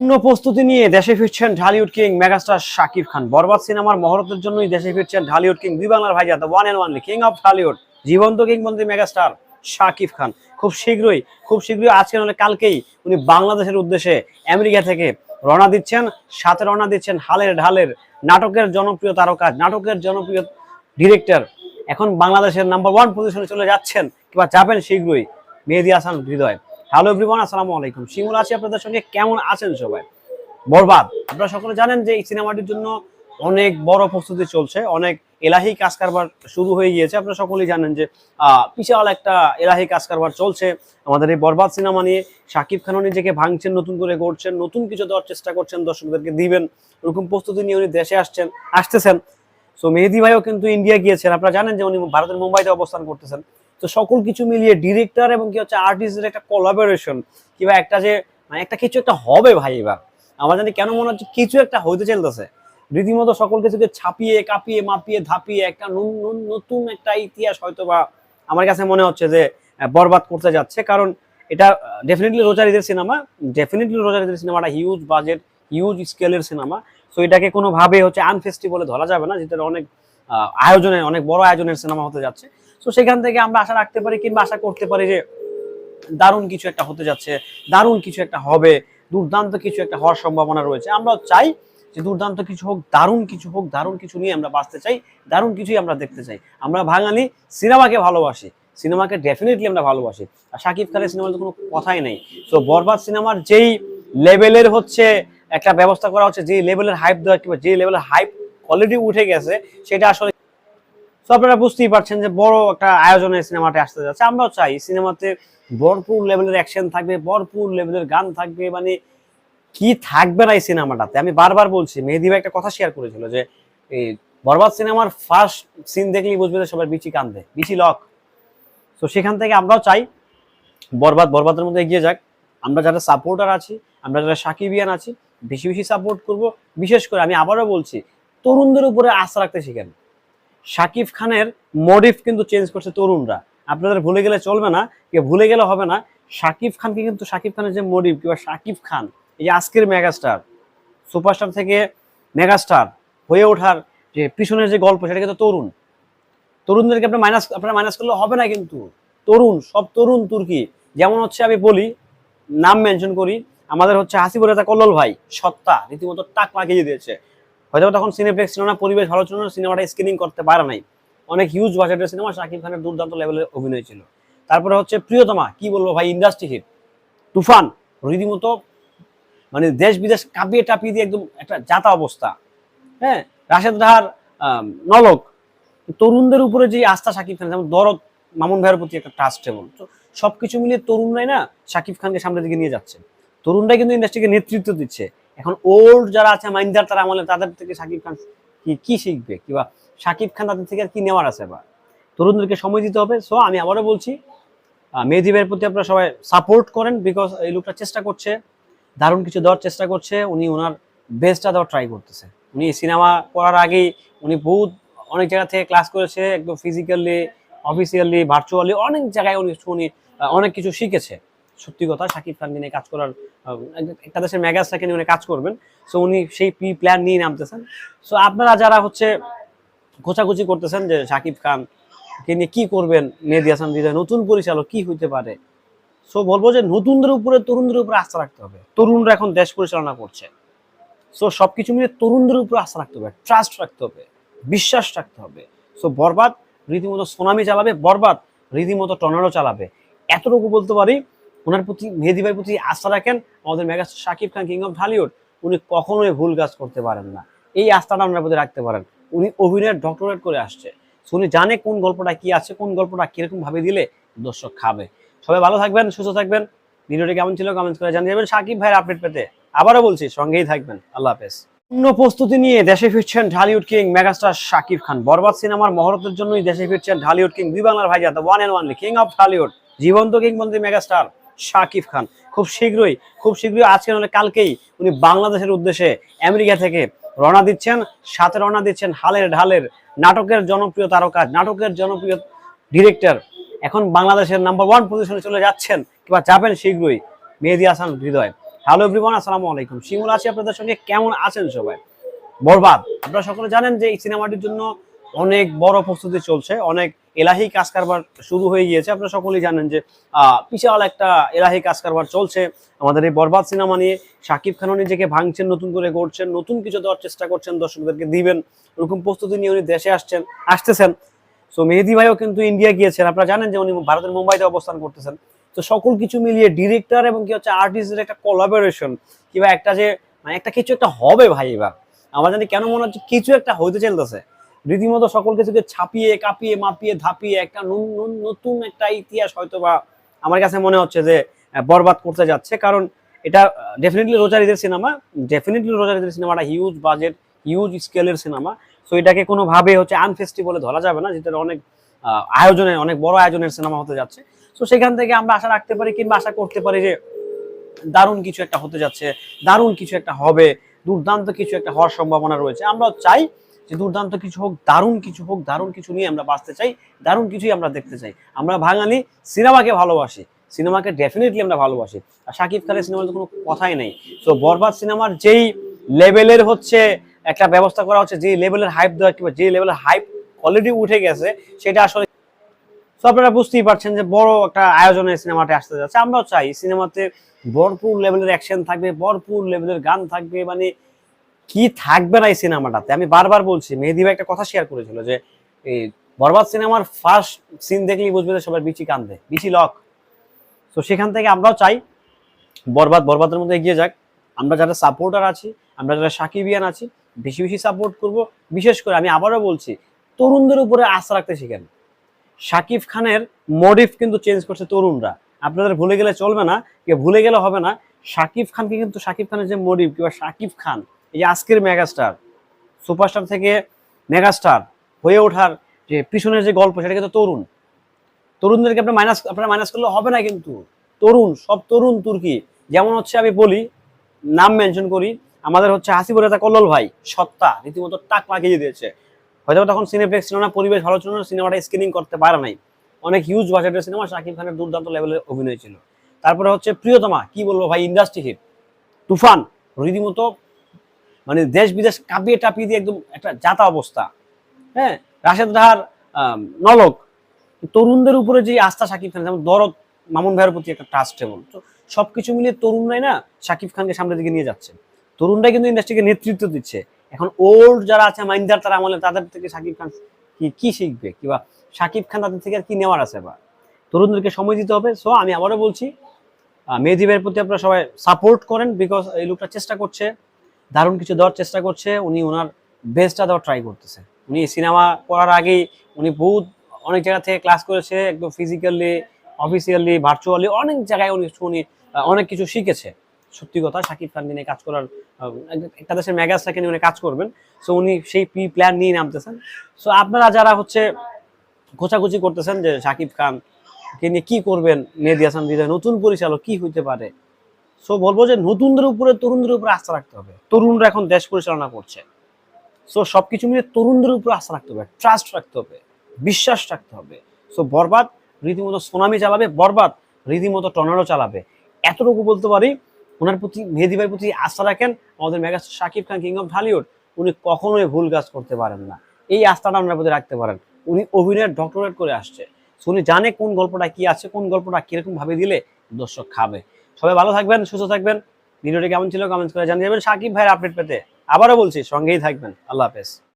পূর্ণ প্রস্তুতি নিয়ে দেশে ফিরছেন ঢালিউড কিং মেগাস্টার শাকিব খান। বরবাদ সিনেমার মহরতের জন্যই দেশে ফিরছেন ঢালিউড কিং দুই বাংলার ভাইজা the one and only king of Dhallywood জীবন্ত কিংবদন্তি মেগাস্টার শাকিব খান। খুব শীঘ্রই খুব শীঘ্রই আজকে নাহলে কালকেই উনি বাংলাদেশের উদ্দেশ্যে আমেরিকা থেকে রওনা দিচ্ছেন। সাথে রওনা দিচ্ছেন হালের ঢালের নাটকের জনপ্রিয় তারকা, নাটকের জনপ্রিয় ডিরেক্টর। এখন বাংলাদেশের নাম্বার ওয়ান পজিশনে চলে যাচ্ছেন, কিংবা যাবেন শীঘ্রই। মেহেদি হাসান, হৃদয়। হ্যালো এভরিওয়ান, আসসালামু আলাইকুম। শিমুল আছি আপনাদের সঙ্গে। কেমন আছেন সবাই? বরবাদ। আপনারা সকলে জানেন যে এই সিনেমাটির জন্য অনেক বড় প্রস্তুতি চলছে, অনেক এলাহি কাজ কারবার শুরু হয়ে গিয়েছে। আপনারা সকলেই জানেন যে বিশাল একটা এলাহি কাজ কারবার চলছে আমাদের এই বরবাদ সিনেমা নিয়ে। শাকিব খানও নিজেকে ভাঙছেন, নতুন করে করছেন নতুন কিছু দেওয়ার চেষ্টা করছেন, দর্শকদেরকে দিবেন, ওরকম প্রস্তুতি নিয়ে উনি দেশে আসছেন, আসতেছেন। সো মেহেদি ভাইও কিন্তু ইন্ডিয়া গিয়েছেন। আপনারা জানেন যে উনি ভারতের মুম্বাইতে অবস্থান করতেছেন। তো সকল কিছু মিলিয়ে ডিরেক্টর এবং কি হচ্ছে আর্টিস্টের একটা কোলাবোরেশন কিংবা একটা যে মানে একটা কিছু একটা হবে ভাই এবার। আমার জানি কেন মনে হচ্ছে কিছু একটা হইতে চলতেছে। রীতিমতো সকল কিছুকে ছাপিয়ে কাঁপিয়ে মাপিয়ে ধাপিয়ে একটা নতুন একটা ইতিহাস হয়তো বা আমার কাছে মনে হচ্ছে যে বরবাদ করতে যাচ্ছে। কারণ এটা ডেফিনেটলি রোজারিদের সিনেমা ডেফিনেটলি রোজারিদের সিনেমাটা হিউজ বাজেট হিউজ স্কেলের সিনেমা তো এটাকে কোনোভাবে হচ্ছে আনফেস্টি বলে ধরা যাবে না যেটা অনেক আহ, আয়োজনের অনেক বড় আয়োজনের সিনেমা হতে যাচ্ছে। তো সেখান থেকে আমরা আশা রাখতে পারি কিংবা আশা করতে পারি যে দারুণ কিছু একটা হতে যাচ্ছে, দারুণ কিছু একটা হবে, দুর্দান্ত কিছু একটা হওয়ার সম্ভাবনা রয়েছে। আমরা চাই যে দুর্দান্ত কিছু হোক, দারুণ কিছু হোক, দারুণ কিছু নিয়ে আমরা বাঁচতে চাই, দারুণ কিছুই আমরা দেখতে চাই। আমরা বাঙালি সিনেমাকে ভালোবাসি, সিনেমাকে ডেফিনেটলি আমরা ভালোবাসি। আর শাকিব খানের সিনেমার তো কোনো কথাই নেই। তো বরবাদ সিনেমার যেই লেভেলের হচ্ছে একটা ব্যবস্থা করা হচ্ছে যে লেভেলের হাইপ দেওয়া কিংবা যে লেভেলের হাইপ কোয়ালিটি উঠে গেছে, সেটা আসলে তো আপনারা বুঝতেই পারছেন যে বড় একটা আয়োজনের সিনেমাটা আসতে যাচ্ছে। আমরাও চাই সিনেমাতে ভরপুর লেভেলের অ্যাকশন থাকবে, ভরপুর লেভেলের গান থাকবে মানে কি থাকবে না এই সিনেমাটাতে? আমি বারবার বলছি, মেহেদি ভাই একটা কথা শেয়ার করেছিল যে, এই বরবাদ সিনেমার ফার্স্ট সিন দেখলেই বুঝবে যে সবার বিচি কান্দে বিচি লক তো সেখান থেকে আমরাও চাই, বরবাদ, বরবাদের মধ্যে এগিয়ে যাক। আমরা যারা সাপোর্টার আছি, আমরা যারা সাকিবিয়ান আছি, বেশি বেশি সাপোর্ট করব। বিশেষ করে আমি আবারও বলছি, তরুণদের উপরে আস্থা রাখতে শিখেন। শাকিব খানের মডিফ কিন্তু চেঞ্জ করছে তরুণরা। আপনাদের ভুলে গেলে চলবে না কে ভুলে গেলে হবে না। শাকিব খানকে কিন্তু শাকিব খানের যে মডিফ কিংবা শাকিব খান, এই যে আজকের মেগাস্টার সুপারস্টার থেকে মেগাস্টার হয়ে ওঠার যে পিছনের যে গল্প, সেটা কিন্তু তরুণ। তরুণদেরকে আপনার মাইনাস আপনারা মাইনাস করলে হবে না কিন্তু। তরুণ, সব তরুণ তুর্কি। যেমন হচ্ছে আমি বলি, নাম মেনশন করি, আমাদের হচ্ছে হাসিবুর রেজা কল্লোল ভাই, সত্তা, রীতিমতো টাক লাগিয়ে দিয়েছে। হয়তো তখন সিনেপ্লেক্স ছিল না, পরিবেশ ভালো ছিল না সিনেমাটা স্ক্রিনিং করতে পারে নাই। অনেক হিউজ বাজেটের সিনেমা শাকিব খানের দুর্দান্ত লেভেলের অভিনয় ছিল। তারপরে হচ্ছে প্রিয়তমা, কি বলব ভাই ইন্ডাস্ট্রি হিট তুফান, রীতিমতো মানে দেশ বিদেশ কাঁপিয়ে টাপিয়ে দিয়ে একদম একটা জাতা অবস্থা। হ্যাঁ রাশেদ রাহার নলক, তরুণদের উপরে যে আস্থা শাকিব খান যেমন দরদ, মামুন ভাইয়ের প্রতি একটা ট্রাস্টেবল তো সবকিছু মিলিয়ে তরুণরাই না শাকিব খানকে সামনের দিকে নিয়ে যাচ্ছে। তরুণরাই কিন্তু ইন্ডাস্ট্রিকে নেতৃত্ব দিচ্ছে। এখন ওল্ড যারা আছে মাইন্দার তারা আমলে তাদের থেকে শাকিব খান কি কি শিখবে? কিংবা শাকিব খান তাদের থেকে আর কি নেওয়ার আছে বা তরুণদেরকে সময় দিতে হবে। সো আমি আবারও বলছি আহ, মেহেদি ভাইয়ের প্রতি আপনারা সবাই সাপোর্ট করেন বিকজ এই লোকটা চেষ্টা করছে দারুণ কিছু দেওয়ার চেষ্টা করছে। উনি ওনার বেস্টটা দেওয়ার ট্রাই করতেছে। উনি সিনেমা করার আগেই উনি বহুত অনেক জায়গা থেকে ক্লাস করেছে একদম ফিজিক্যালি অফিসিয়ালি ভার্চুয়ালি অনেক জায়গায় উনি উনি অনেক কিছু শিখেছে। সত্যি কথা শাকিব খান নিয়ে কাজ করার একটা দেশের মেগাস্টারকে নিয়ে উনি কাজ করবেন। সো উনি সেই প্রি প্ল্যান নিয়ে নামতেছেন। সো আপনারা যারা হচ্ছে গোছাগুছি করতেছেন যে শাকিব খান কে নিয়ে কি করবেন, মেহেদি হাসান হৃদয় নতুন পরিচালক কি হইতে পারে? সো বলব যে নতুনদের উপরে, তরুণদের উপরে আস্থা রাখতে হবে। তরুণরা এখন দেশ পরিচালনা করছে। সো সবকিছু মিলে তরুণদের উপরে আস্থা রাখতে হবে ট্রাস্ট রাখতে হবে, বিশ্বাস রাখতে হবে। সো বরবাদ, রীতিমতো সোনামি চালাবে, বরবাদ, রীতিমতো টর্নাডো চালাবে। এতটুকু বলতে পারি ওনার প্রতি, মেহেদি ভাইয়ের প্রতি আস্থা রাখেন আমাদের megastar Shakib Khan king of Dhallywood উনি কখনোই ভুল কাজ করতে পারেন না। এই আস্থাটা আপনার প্রতি রাখতে পারেন। উনি অভিনয়ের ডক্টরেট করে আসছে। উনি জানে কোন গল্পটা কি আছে, কোন গল্পটা কীরকম ভাবে দিলে দর্শক খাবে। সবাই ভালো থাকবেন, সুস্থ থাকবেন। ভিডিওটি কেমন ছিল কমেন্ট করে জানিয়ে যাবেন সাকিব ভাইয়ের আপডেট পেতে আবারও বলছি, সঙ্গেই থাকবেন। আল্লাহ হাফেজ। পূর্ণ প্রস্তুতি নিয়ে দেশে ফিরছেন ঢালিউড কিং মেগাস্টার শাকিব খান। বরবাদ সিনেমার মহরতের জন্যই দেশে ফিরছেন ঢালিউড কিং দুই বাংলার ভাইজা the one and only king of Dhallywood জীবন্ত কিংবদন্তি মেগাস্টার। শাকিব খান। খুব শীঘ্রই খুব শীঘ্রই আজকে নাহলে কালকেই উনি বাংলাদেশের উদ্দেশ্যে আমেরিকা থেকে রওনা দিচ্ছেন। সাথে রওনা দিচ্ছেন হালের ঢালের নাটকের জনপ্রিয় তারকা, নাটকের জনপ্রিয় ডিরেক্টর এখন বাংলাদেশের নাম্বার ওয়ান পজিশনে চলে যাচ্ছেন, কিংবা যাবেন শীঘ্রই মেহেদি হাসান হৃদয়। হ্যালো এভরিওয়ান আসসালামু আলাইকুম। শিমুল আছি আপনাদের সঙ্গে। কেমন আছেন সবাই? বরবাদ। আপনারা সকলে জানেন যে এই সিনেমাটির জন্য অনেক বড় প্রস্তুতি চলছে, অনেক এলাহি কাজ কারবার শুরু হয়ে গিয়েছে। আপনারা সকলেই জানেন যে বিশাল একটা এলাহি কাজ কারবার চলছে আমাদের এই বরবাদ সিনেমা নিয়ে। শাকিব খানও নিজেকে ভাঙছেন, নতুন করে গড়ছেন, নতুন কিছু দেওয়ার চেষ্টা করছেন, দর্শকদেরকে দিবেন ওরকম প্রস্তুতি নিয়ে উনি দেশে আসছেন, আসতেছেন। সো মেহেদি ভাইও কিন্তু ইন্ডিয়া গিয়েছেন। আপনারা জানেন যে উনি ভারতের মুম্বাইতে অবস্থান করতেছেন। তো সকল কিছু মিলিয়ে ডিরেক্টর এবং কি হচ্ছে আর্টিস্টের একটা কোলাবোরেশন কিংবা একটা যে মানে একটা কিছু একটা হবে ভাই এবার। আমার জানি কেন মনে হচ্ছে কিছু একটা হইতে চলতেছে। রীতিমতো সকল কিছুকে ছাপিয়ে কাঁপিয়ে মাপিয়ে ধাপিয়ে একটা নতুন একটা ইতিহাস হয়তো বা আমার কাছে মনে হচ্ছে যে বরবাদ করতে যাচ্ছে। কারণ এটা ডেফিনেটলি রোজারিদের সিনেমা ডেফিনেটলি রোজারিদের সিনেমাটা হিউজ বাজেট হিউজ স্কেলের সিনেমা সো এটাকে কোনোভাবে হচ্ছে আনফেস্টি বলে ধরা যাবে না যেটা অনেক আহ, আয়োজনের অনেক বড় আয়োজনের সিনেমা হতে যাচ্ছে। তো সেখান থেকে আমরা আশা রাখতে পারি কিংবা আশা করতে পারি যে দারুণ কিছু একটা হতে যাচ্ছে দারুণ কিছু একটা হবে দুর্দান্ত কিছু একটা হওয়ার সম্ভাবনা রয়েছে। আমরা চাই যে দুর্দান্ত কিছু হোক, দারুণ কিছু হোক, দারুণ কিছু নিয়ে আমরা বাঁচতে চাই, দারুণ কিছুই আমরা দেখতে চাই। আমরা বাঙালি সিনেমাকে ভালোবাসি, সিনেমাকে ডেফিনেটলি আমরা ভালোবাসি। আর শাকিব খানের সিনেমার কোনো কথাই নেই। তো বরবাদ সিনেমার যেই লেভেলের হচ্ছে একটা ব্যবস্থা করা হচ্ছে যে লেভেলের হাইপ দেওয়া, কিংবা যে লেভেলের হাইপ অলরেডি উঠে গেছে, সেটা আসলে তো আপনারা বুঝতেই পারছেন যে বড় একটা আয়োজনে সিনেমাটা আসতে যাচ্ছে। আমরাও চাই সিনেমাতে ভরপুর লেভেলের অ্যাকশন থাকবে, ভরপুর লেভেলের গান থাকবে মানে কি থাকবে না এই সিনেমাটাতে? আমি বারবার বলছি, মেহেদি ভাই একটা কথা শেয়ার করেছিল যে এই বরবাদ সিনেমার ফার্স্ট সিন দেখলেই বুঝবে যে সবার বিচি কান্দে বিচি লক তো সেখান থেকে আমরাও চাই, বরবাদ, বরবাদের মধ্যে এগিয়ে যাক। আমরা যারা সাপোর্টার আছি, আমরা যারা সাকিবিয়ান আছি, বেশি বেশি সাপোর্ট করব। বিশেষ করে আমি আবারও বলছি, তরুণদের উপরে আস্থা রাখতে শিখেন। শাকিব খানের মডিফ কিন্তু চেঞ্জ করছে তরুণরা। আপনাদের ভুলে গেলে চলবে না ভুলে গেলে হবে না। শাকিব খানকে কিন্তু শাকিব খানের যে মডিফ কিংবা শাকিব খান এই আজকের মেগাস্টার, সুপারস্টার থেকে মেগাস্টার হয়ে ওঠার যে পিছনের যে গল্প, সেটা কিন্তু তরুণ। তরুণদেরকে আপনার মাইনাস আপনারা মাইনাস করলে হবে না কিন্তু। তরুণ, সব তরুণ তুর্কি। যেমন হচ্ছে আমি বলি, নাম মেনশন করি, আমাদের হচ্ছে হাসিবুর রেজা কল্লোল ভাই, সত্তা, রীতিমতো টাক লাগিয়ে দিয়েছে। হয়তো তখন সিনেপ্লেক্স ছিল না, পরিবেশ ভালো ছিল না, সিনেমাটা স্ক্রিনিং করতে পারে নাই। অনেক হিউজ বাজেটের সিনেমা শাকিব খানের দুর্দান্ত লেভেলের অভিনয় ছিল। তারপরে হচ্ছে প্রিয়তমা, কি বলব ভাই ইন্ডাস্ট্রি হিট তুফান, রীতিমতো মানে দেশ বিদেশ কাঁপিয়ে টাপিয়ে দিয়ে একদম একটা জাতা অবস্থা। হ্যাঁ? রাশেদ রাহার নলক, তরুণদের উপরে যে আস্থা শাকিব খান, যেমন দরদ, মামুন ভাইয়ের প্রতি একটা ট্রাস্টেবল তো সবকিছু মিলিয়ে তরুণরাই না শাকিব খানকে সামনের দিকে নিয়ে যাচ্ছে। তরুণরাই কিন্তু ইন্ডাস্ট্রিকে নেতৃত্ব দিচ্ছে। এখন ওল্ড যারা আছে, মাইন্দার তারা আমলে তাদের থেকে শাকিব খান কি কি শিখবে? কিংবা শাকিব খান তাদের থেকে আর কি নেওয়ার আছে বা তরুণদেরকে সময় দিতে হবে। সো আমি আবারও বলছি মেহেদি ভাইয়ের প্রতি আপনারা সবাই সাপোর্ট করেন বিকজ এই লোকটা চেষ্টা করছে। দারুণ কিছু দেওয়ার চেষ্টা করছে, উনি ওনার বেস্টটা দেওয়ার ট্রাই করতেছে। উনি সিনেমা করার আগেই উনি বহুত অনেক জায়গা থেকে ক্লাস করেছে, একদম ফিজিক্যালি অফিসিয়ালি ভার্চুয়ালি অনেক জায়গায় উনি উনি অনেক কিছু শিখেছে। সত্যি কথা শাকিব খান নিয়ে কাজ করার একটা দেশের মেগাস্টারকে নিয়ে উনি কাজ করবেন। সো উনি সেই প্রি প্ল্যান নিয়ে নামতেছেন। সো আপনারা যারা হচ্ছে খোঁচাখুচি করতেছেন যে শাকিব খান কে নিয়ে কি করবেন, মেহেদি হাসান হৃদয়, নতুন পরিচালক কি হইতে পারে? সো বলব যে নতুনদের উপরে, তরুণদের উপরে আস্থা রাখতে হবে। তরুণরা এখন দেশ পরিচালনা করছে। সো সবকিছু মিলে তরুণদের উপরে আস্থা রাখতে হবে ট্রাস্ট রাখতে হবে, বিশ্বাস রাখতে হবে। সো বরবাদ রীতিমতো সোনামি চালাবে, বরবাদ রীতিমতো টর্নাডো চালাবে। এতটুকু বলতে পারি, ওনার প্রতি, মেহেদি ভাইয়ের প্রতি আস্থা রাখেন আমাদের mega Shakib Khan king of Dhallywood উনি কখনোই ভুল কাজ করতে পারেন না। এই আস্থাটা ওনার প্রতি রাখতে পারেন। উনি অভিনয়ের ডক্টরেট করে আসছে। উনি জানে কোন গল্পটা কি আছে, কোন গল্পটা কীরকম ভাবে দিলে দর্শক খাবে। সবাই ভালো থাকবেন, সুস্থ থাকবেন। ভিডিওটি কেমন ছিল কমেন্টস করে জানিয়ে যাবেন। সাকিব ভাইয়ের আপডেট পেতে আবারও বলছি, সঙ্গেই থাকবেন। আল্লাহ হাফেজ।